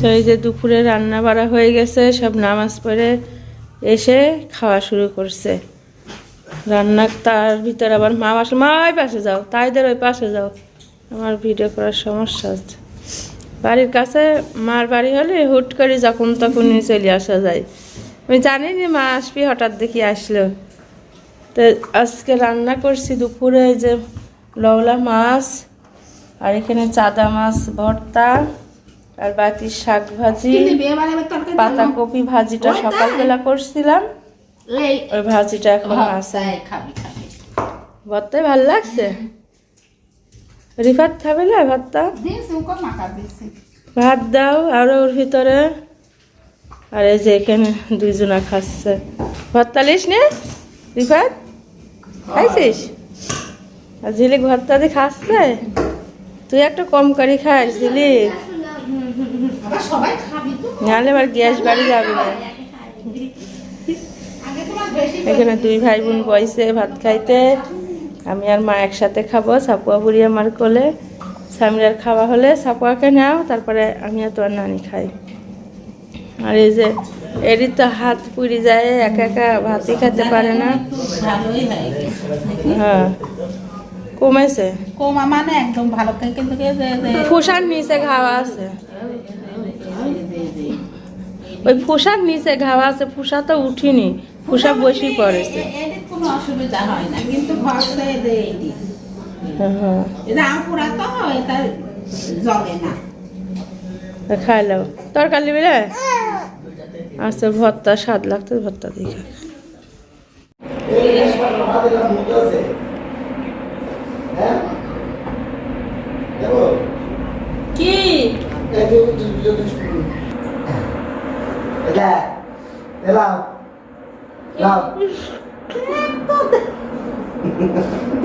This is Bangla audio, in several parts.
তো এই যে দুপুরে রান্না বাড়া হয়ে গেছে, সব নামাজ পড়ে এসে খাওয়া শুরু করছে। রান্না তার ভিতরে আবার মা আসে মা ওই পাশে যাও, তাইদের ওই পাশে যাও। আমার ভিডিও করার সমস্যা হচ্ছে বাড়ির কাছে মার বাড়ি হলে হুট করে যখন তখনই চলে আসা যায়। আমি জানি না মা আসবি, হঠাৎ দেখি আসলো। তো আজকে রান্না করছি দুপুরে যে লওলা মাছ, আর এখানে চাদা মাছ, ভর্তা আর বাকি শাক ভাজি পাতাকপি ভাজিটা সকালবেলা করছিলাম। ওই ভাজিটা এখন আছে। ভর্তায় ভালো লাগছে? রিফাত খাবে না ভাতটা? ভাত দাও আর ওর ভিতরে। আর এই যে এখানে দুইজনা খাচ্ছে। ভর্তা লিস নে রিফাত? খাইছিস? আর ঝিলিক ভর্তা দিয়ে খাচ্ছে? তুই একটা কম করে খাস ঝিলিক। সবাই খাবি তো। নাহলে আবার গ্যাস বাড়ি যাবে না। তোমার এখানে দুই ভাই বোন বইছে ভাত খাইতে। আমি আর মা একসাথে খাব সাপুয়া বুড়ি আমার কোলে। স্বামীর খাওয়া হলে সাপুয়াকে নাও তারপরে আমি আর তোর নানি খাই। আর এই যে এরই তো হাত পুড়ি যায় একা একা ভাতই খেতে পারে না। হয়ে। কমেছে? কমা মানে একদম ভালো কিন্তু ফুসার নিচে ঘাওয়া আছে। ওই ফুসার নিচে ঘাওয়া আছে ফুসা তো উঠিনি ফুসা বসি পড়েছে। কোনো অসুবিধা হয় না কিন্তু হ্যাঁ। খাইলাম তরকারি বেড়ে আচ্ছা ভর্তা স্বাদ লাগতো ভর্তা দিয়ে খা। কি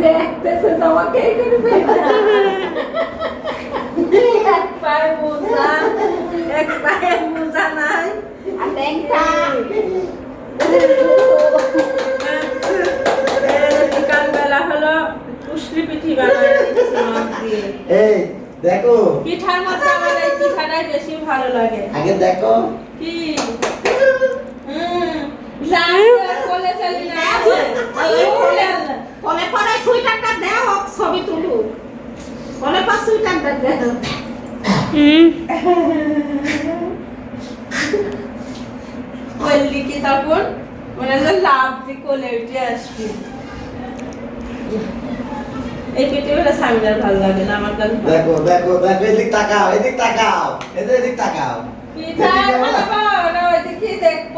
দেখতেছে তোমাকে এখানে এক পায়ে মোজা এক পায়ে মোজা নাই। আর ট্যাংটা বিকালবেলা হলো কুশলি পিঠি। এই দেখো। পিঠার মধ্যে আমার এই পিঠাটাই বেশি ভালো লাগে। আগে দেখো। কি হুম, যাই হোক, কোলে পরে সুইটারটা দাও ছবি তুলু কলে পর সুইটারটা কি তখন মনে হয় লাভ দিয়ে কোলে উঠে আসবি এই পেটে বেলা স্বামীর ভালো লাগে না আমার কাছে দেখো দেখো দেখো এদিক তাকাও এদিক তাকাও এদিক তাকাও। পিঠা খাব না ওইদিকে দেখব।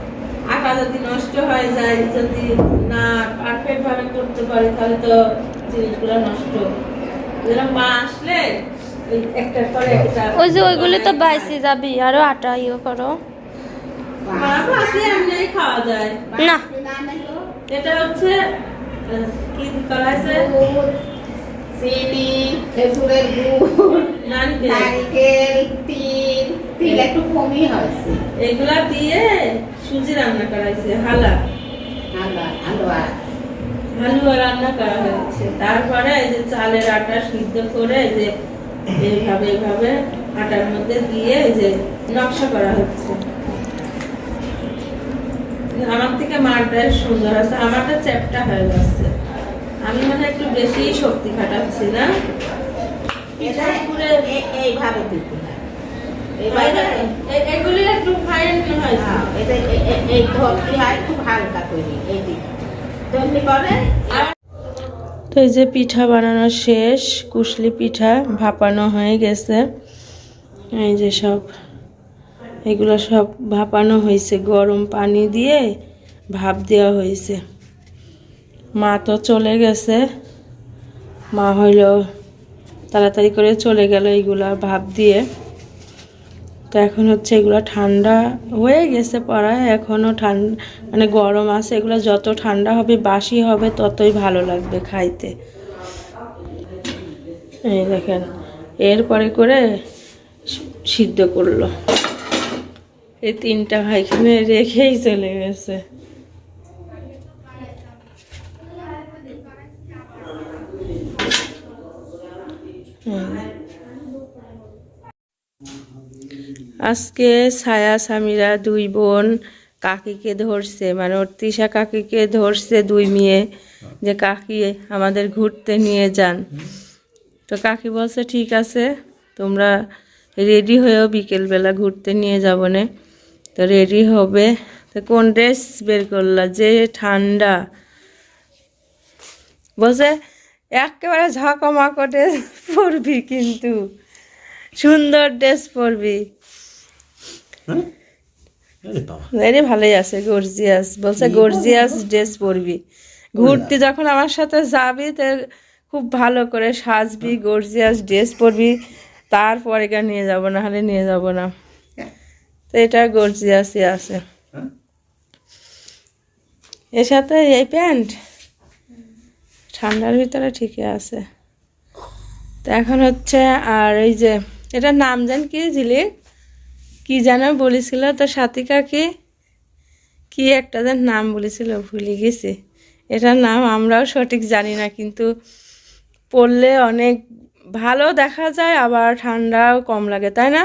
আটা যদি নষ্ট হয়ে যায় যদি না পারফেক্ট ভাবে করতে পারি তাহলে তো জিনিসগুলো নষ্ট। যেরকম মা আসলে ওই যে ওইগুলো তো বাইসে যাবি আরও আটা ইয়ে করো। মা পাশে এমনি খাওয়া যায়। না। এটা হচ্ছে আহ, কি করা আছে চিনি খেজুরের গুড় নারকেল। নারকেল তিল তিল একটু কমই হয়েছে। এগুলা দিয়ে সুজি রান্না করা হয়েছে হালা হালুয়া রান্না করা হয়েছে। তারপরে এই যে চালের আটা সিদ্ধ করে এই যে এইভাবে এইভাবে আটার মধ্যে দিয়ে এই যে নকশা করা হচ্ছে। আমার থেকে মারটা সুন্দর আছে। আমারটা চ্যাপটা হয়ে যাচ্ছে। আমি মানে একটু বেশি শক্তি খাটাচ্ছি না। এইভাবে দিতে হয় বাইরে এইভাবে এ- এগুলি একটু হ্যাঁ, এটা এ- এ- এই ধরতি হয় খুব হালকা তৈরি এই দিকে। তেমনি করে তো এই যে পিঠা বানানো শেষ কুশলি পিঠা ভাপানো হয়ে গেছে। এই যে সব এগুলো সব ভাপানো হয়েছে। গরম পানি দিয়ে ভাপ দেওয়া হয়েছে। মা তো চলে গেছে। মা হইল তাড়াতাড়ি করে চলে গেল এইগুলা ভাপ দিয়ে। তো এখন হচ্ছে এগুলো ঠান্ডা হয়ে গেছে পড়ায় এখনও ঠান্ডা মানে গরম আছে, এগুলো যত ঠান্ডা হবে, বাসি হবে, ততই ভালো লাগবে খাইতে। এই দেখেন, এরপরে করে সিদ্ধ করল। এই তিনটা ভাইখানে রেখেই চলে গেছে। আজকে ছায়া স্বামীরা দুই বোন কাকিকে ধরছে মানে ওর তৃষা কাকিকে ধরছে দুই মেয়ে যে কাকি আমাদের ঘুরতে নিয়ে যান। তো কাকি বলছে, ঠিক আছে, তোমরা রেডি হয়েও বিকেলবেলা ঘুরতে নিয়ে যাব নে। তো রেডি হবে। তো কোন ড্রেস বের করলা? যে ঠান্ডা। বলছে, একেবারে ঝাঁকমাকো ড্রেস পরবি কিন্তু। সুন্দর ড্রেস পরবি। এরে ভালোই আছে গর্জিয়াস বলছে গর্জিয়াস ড্রেস পরবি। ঘুরতে যখন আমার সাথে যাবি তো খুব ভালো করে সাজবি গর্জিয়াস ড্রেস পরবি। তারপরে নিয়ে যাব না হলে নিয়ে যাব না। তো এটা গর্জিয়াসই আছে। এর সাথে এই প্যান্ট? ঠান্ডার ভিতরে ঠিকই আছে। তো এখন হচ্ছে আর এই যে এটার নাম জান কি ঝিলিক? কি যেন বলেছিল তো সাথী কাকি কি একটা যেন নাম বলেছিল ভুলে গেছি। এটার নাম আমরাও সঠিক জানি না কিন্তু পরলে অনেক ভালো দেখা যায় আবার ঠান্ডাও কম লাগে তাই না?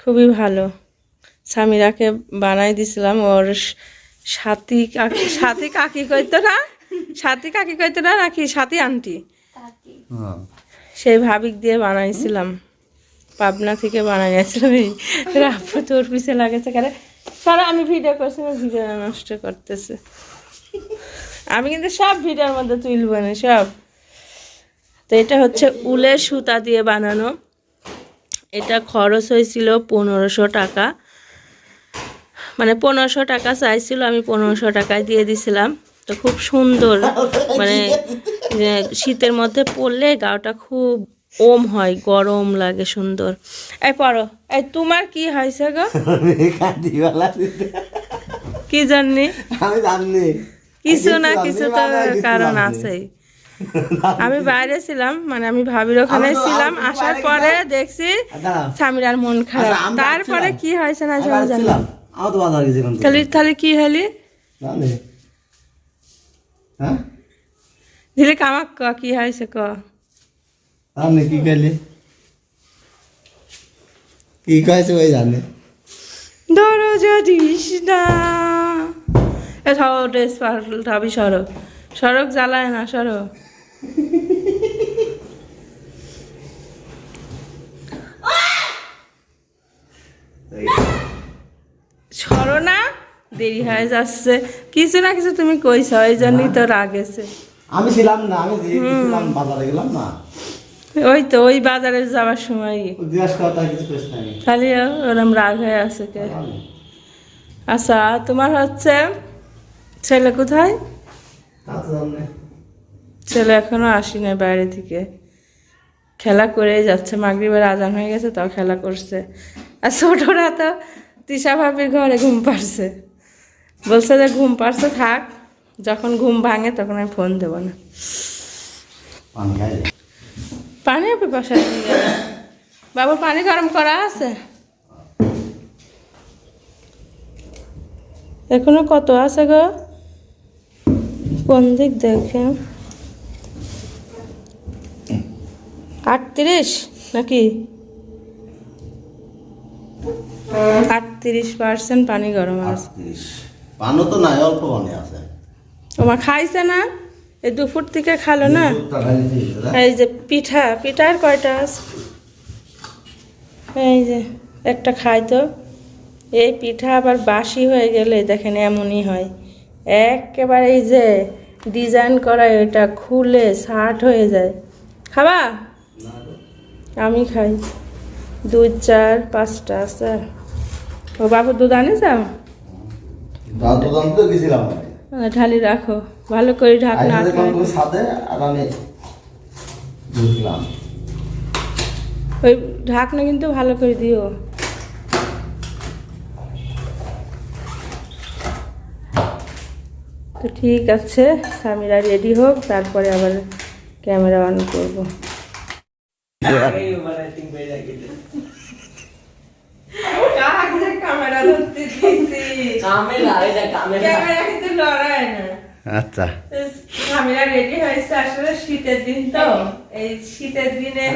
খুবই ভালো। স্বামীরাকে বানাই দিছিলাম ওর সাথী কাকি সাথী কাকি কইতো না? সাথী কাকি কইতো না নাকি? সাথী আন্টি। সেই ভাবিক দিয়ে বানাইছিলাম। পাবনা থেকে বানাই গেছিলাম এই তোর পিছে লাগেছে কেন? সারা আমি ভিডিও করছি, আমার ভিডিও নষ্ট করতেছে। আমি কিন্তু সব ভিডিওর মধ্যে তুলব না, সব। তো এটা হচ্ছে উলের সুতা দিয়ে বানানো। এটা খরচ হয়েছিল পনেরোশো টাকা। মানে পনেরোশো টাকা চাইছিল আমি পনেরোশো টাকায় দিয়ে দিছিলাম। তো খুব সুন্দর মানে শীতের মধ্যে পড়লে গাটা খুব ওম হয় গরম লাগে সুন্দর। এই পড়ো এই তোমার কি হয়েছে গো? কি জানি আমি জানি কিছু না কিছু তো কারণ। আছেই আমি বাইরে ছিলাম মানে আমি ভাবির ওখানে ছিলাম আসার পরে দেখছি দাঁড়াও। স্বামীর মন খারাপ। আচ্ছা, তারপরে কি হয়েছে না সব জানি। তাহলে তাহলে কি হলি। হ্যাঁ? দিলে কামাক ক কি হয়েছে ক? আপনি কি করলি কি কয়েছে ওই জানে? ধরো যদিস না। এ সরো ড্রেস পাল্টাবি সরো। সড়ক জ্বালায় না সরো। সরো না দেরি হয়ে যাচ্ছে। কিছু না কিছু তুমি কইছ এই জন্যই তো রাগ আমি ছিলাম না আমি বাজারে গেলাম না? ওই তো ওই বাজারে যাওয়ার সময়। খালি ওরম রাগ হয়ে আছে কে? আচ্ছা তোমার হচ্ছে ছেলে কোথায়। ছেলে এখনও আসি নাই বাইরে থেকে। খেলা করেই যাচ্ছে। মাগরিবের আজান হয়ে গেছে তাও খেলা করছে। আর ছোটরা তো তিশা ভাবির ঘরে ঘুম পারছে বলছে যে ঘুম পারছে থাক। যখন ঘুম ভাঙে তখন আমি ফোন দেবো না। পানি খাই পানি আপনি বাসায় নিয়ে পানি গরম করা আছে? এখনও কত আছে গো? কোন দিক দেখে? আটত্রিশ নাকি? আটত্রিশ পার্সেন্ট পানি গরম আছে। পানও তো নাই অল্প পানি আছে। তোমার খাইছে না? এই দুপুর থেকে খালো না। এই যে পিঠা পিঠার কয়টা আছে এই যে একটা খাই তো। এই পিঠা আবার বাসি হয়ে গেলে দেখেন এমনই হয়। একেবারে এই যে ডিজাইন করা এটা খুলে শার্ট হয়ে যায়। খাবা? আমি খাই। দুধ চার পাঁচটা আছে ও বাবু দুধ আনে যাও। ঢালি রাখো। ভালো করে ঢাকনা আইসা দেখলাম আটকায়। আর আমি বুঝলাম। ওই ঢাকনা কিন্তু ভালো করে দিও। তো ঠিক আছে সামিরা রেডি হোক তারপরে আবার ক্যামেরা অন করব। ক্যামেরা ধরতে দিয়েছি ক্যামেরা কিন্তু লড়ায় না। আচ্ছা। সামিরা রেডি হয়েছে আসলে শীতের দিন তো। এই শীতের দিনে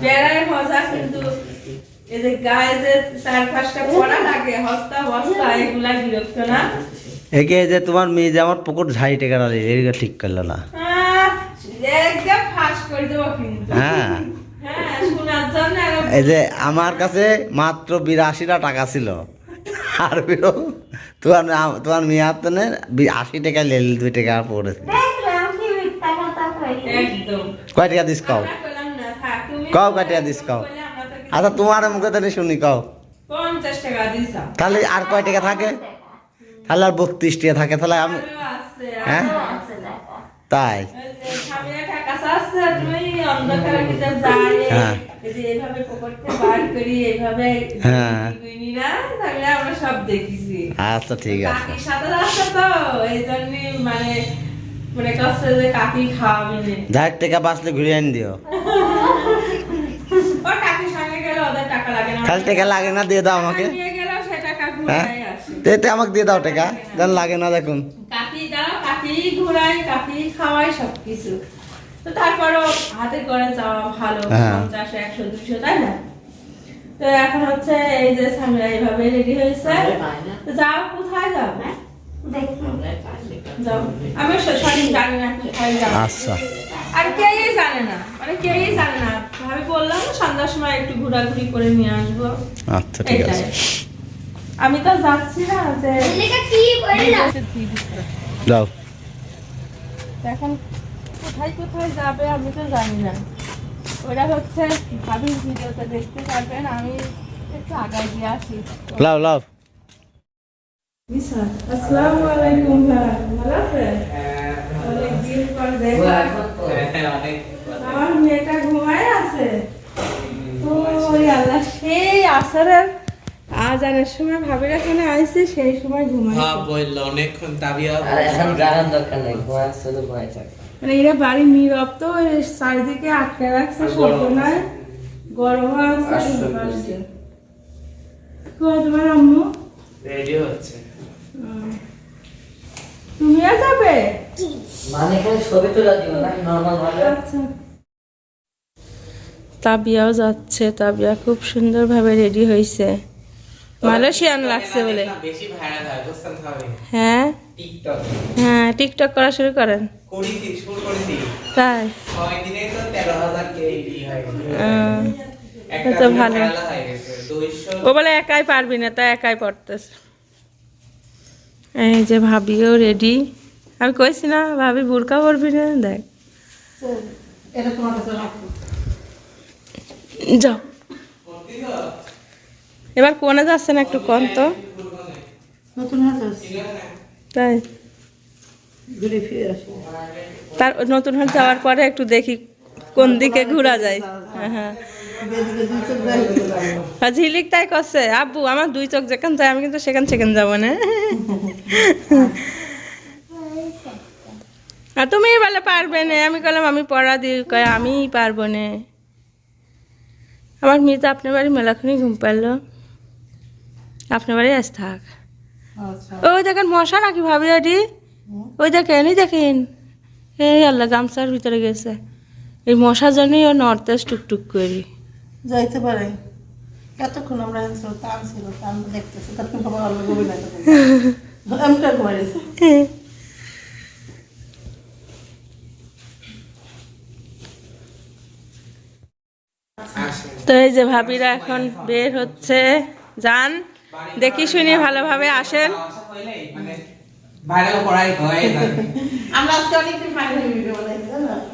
বেড়ায় মজা কিন্তু এই যে গায়ে যে চার পাঁচটা পড়া লাগে হস্তা বস্তা এগুলা বিরক্ত না? একে যে তোমার মেয়ে যে আমার পুকুর ঝাড়ি টেকা ডালি এদিকে ঠিক করল না। একদম ফাঁস করে দেবো কিন্তু। হ্যাঁ। হ্যাঁ শোনার জন্য আরো- এই যে আমার কাছে মাত্র বিরাশিটা টাকা ছিল। আর বিরো তোমার তোমার মেয়ে হাতে নে বি- আশি টাকা লেল দুই টাকা পড়েছে। কয় টাকা দিস কও? কও কয় টাকা দিস কও? তো আচ্ছা তোমার মুখে তাহলে শুনি কও। তাহলে আর কয় টাকা থাকে? তাহলে আর বত্রিশ টাকা থাকে তাহলে আমি হ্যাঁ? তাই। হ্যাঁ। এই এইভাবে পকেট বার করি, এইভাবে হ্যাঁ। না, তাহলে আমরা সব দেখেছি। আচ্ছা ঠিক আছে তো, এই মানে মনে করছে যে কাকি খাওয়াবে না। যাই টাকা বাঁচলে ঘুরে আনি দিও ও কাকির সঙ্গে গেলে ওদের টাকা লাগে না। খালি টাকা লাগে না দিয়ে দাও আমাকে নিয়ে গেলেও সে টাকা হ্যাঁ ঘুরাই আসে। তো আমাকে দিয়ে দাও টাকা যেন লাগে না দেখুন কাকি দাও কাকি ঘুরাই কাকি খাওয়াই সবকিছু তো তারপরও হাতে করে ভালো হ্যাঁ। পঞ্চাশ একশো দুশো তাই না? তো এখন হচ্ছে এই যে সামনে এইভাবে রেডি হয়েছে। যাও কোথায় যাও? যাও। আমি সঠিক জানি না কোথায় যাও। আচ্ছা। আর কেউই জানে না মানে কেউই জানে না। ভাবে বললাম সন্ধ্যার সময় একটু ঘোরাঘুরি করে নিয়ে আসব। আচ্ছা ঠিক আছে। আমি তো যাচ্ছি না যে যাও। এখন কোথায় কোথায় যাবে আমি তো জানি না। ওরা হচ্ছে ভাবির ভিডিওতে দেখতে পারবেন আমি একটু আগায় দিয়ে আসি। লাও লাও। আসসালামু আলাইকুম ভাই ভালো আছেন? অনেকদিন পর দেখা। আমার মেয়েটা ঘুমায় আছে। ওই আল্লাহ সেই আসরের আজানের সময় ভাবির এখানে আইছি সেই সময় ঘুমাই হ্যাঁ বলল অনেকক্ষণ দাবিয়া আর এখন দরকার নেই শুধু থাক। মানে এরা বাড়ি নীরব তো চারিদিকে আটকে রাখছে সবসময় গরম আছে। আসছে তোমার আম্মু? রেডি হচ্ছে। তুমিও যাবে? মানে কোন ছবি তোলা দিব না নর্মাল ভাবে আচ্ছা। তাবিয়াও যাচ্ছে তাবিয়া খুব সুন্দরভাবে রেডি হয়েছে। মালয়েশিয়ান লাগছে বলে। বেশি ভাইরাল হয় হ্যাঁ। টিকটক হ্যাঁ টিকটক করা শুরু করেন। করেছি শুরু করেছি। তাই? ছয় দিনে তো তেরো হাজার কে ই হয়। একটা তো ভালো। হয়ে ও বলে একাই পারবি না তাই একাই পড়তেছে। এই যে ভাবিও রেডি আমি কইছি না ভাবি বুরকা পরবি না দেখ। এটা তোমার কাছে রাখো। যাও। এবার কোনে যাচ্ছে না একটু কম তো? তাই? তার নতুন হাট যাওয়ার পরে একটু দেখি কোন দিকে ঘোরা যায়। হ্যাঁ। হ্যাঁ ঝিলিক তাই করছে আব্বু আমার দুই চোখ যেখান যায় আমি কিন্তু সেখান সেখান যাব না। আর তুমি বলে পারবে না। আমি বললাম আমি পড়া দিই। কয় আমি পারব না। আমার মেয়ে তো আপনার বাড়ি মেলাখনই ঘুম পারল। আপনার বাড়ি আস থাক। আচ্ছা। ওই দেখেন মশা নাকি ভাবি আডি ওই দেখেন এই দেখেন। এই আল্লাহ গামছার ভিতরে গেছে। এই মশার জন্যই ও নর্থ ইস্ট টুকটুক করি। যাইতে পারে। কতক্ষণ আমরা টান ছিল টান দেখতেছি তখন বাবা অল্প গভীর আমি তো ঘুমাই তো এই যে ভাবিরা এখন বের হচ্ছে। যান। দেখি শুনি ভালোভাবে আসেন।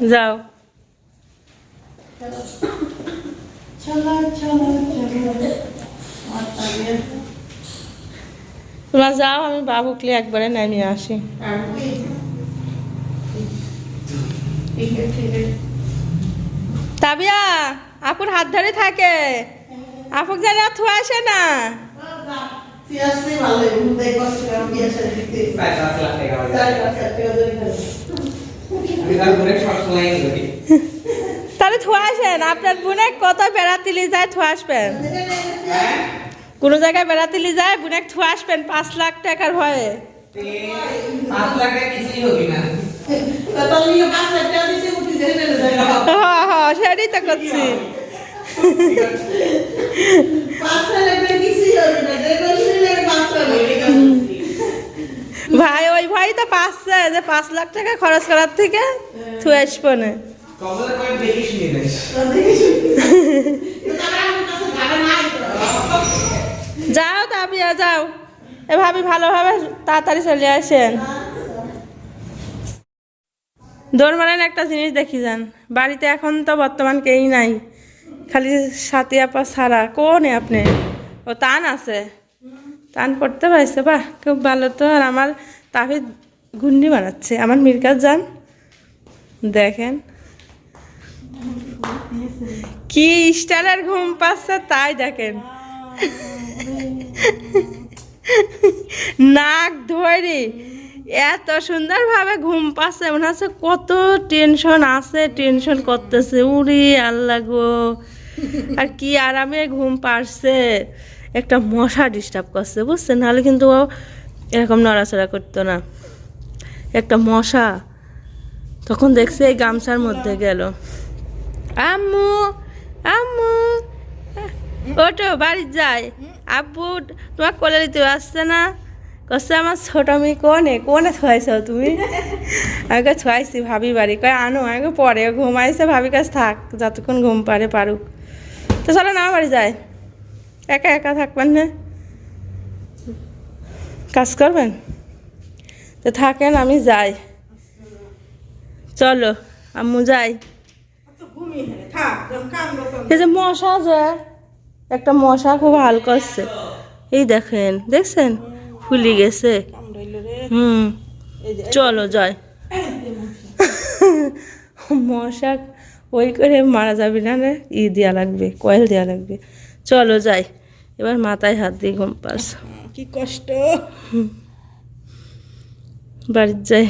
যাও। তাবিয়া তোমরা যাও আমি বাবুকলি একবারে নামিয়ে আসি। সাবিয়া আপুর হাত ধরে থাকে। আপুক জানি আর থুয়া আসে না। তাহলে থুয়া আসেন আপনার বোনে কত বেড়াতে নিয়ে যায় থুয়া আসবেন হ্যাঁ কোনো জায়গায় বেড়াতে নিয়ে যায় বোনে থুয়া আসবেন পাঁচ লাখ টাকার ভয়ে পাঁচ লাখ কিছুই হবি না। হ্যাঁ হ্যাঁ সেটাই তো করছি ভাই ওই ভাই তো পাচ্ছে যে পাঁচ লাখ টাকা খরচ করার থেকে থুয়ে আসব না। যাও তাবিয়া যাও। এ ভাবি ভালোভাবে তাড়াতাড়ি চলে আসেন। দৌড় মারেন একটা জিনিস দেখি যান। বাড়িতে এখন তো বর্তমান কেই নাই। খালি সাথী আপা ছাড়া কোনে আপনি? ও টান আছে। টান পড়তে পারছে বাহ, খুব ভালো তো। আর আমার তাফি গুন্ডি বানাচ্ছে। আমার মিরকাজ যান। দেখেন। কি স্টাইলের ঘুম পাচ্ছে তাই দেখেন। নাক ধরে এত সুন্দরভাবে ঘুম পাচ্ছে, মনে হচ্ছে কত টেনশন আছে, টেনশন করতেছে। উড়ি, আল্লাহ গো। আর কি আরামে ঘুম পারছে, একটা মশা ডিস্টার্ব করছে, বুঝছেন? নাহলে কিন্তু ও এরকম নড়াচড়া করতো না। একটা মশা তখন দেখছে এই গামছার মধ্যে গেল। আম্মু আম্মু ওটো বাড়ি যাই। আব্বু, তোমার কোলে দিতে আসছে না? কচ্ছে আমার ছোট মেয়ে কোনে? কোনে থুয়াইছ তুমি? আমাকে থুয়াইছি ভাবি বাড়ি কয়, আনো আমাকে পরে ঘুমাইছে ভাবি কাছে থাক, যতক্ষণ ঘুম পারে পারুক। তো চলো না বাড়ি যায় একা একা থাকবেন না। কাজ করবেন? তো থাকেন আমি যাই। চলো আম্মু যাই। করতাম। এই যে মশা যে একটা মশা খুব হাল করছে। এই দেখেন দেখছেন? ফুলি গেছে। হুম চলো যাই। মশা ওই করে মারা যাবি না রে ই দেওয়া লাগবে কয়েল দেওয়া লাগবে। চলো যাই এবার মাথায় হাত দিয়ে ঘুম পাস কি কষ্ট। বাড়ির যাই।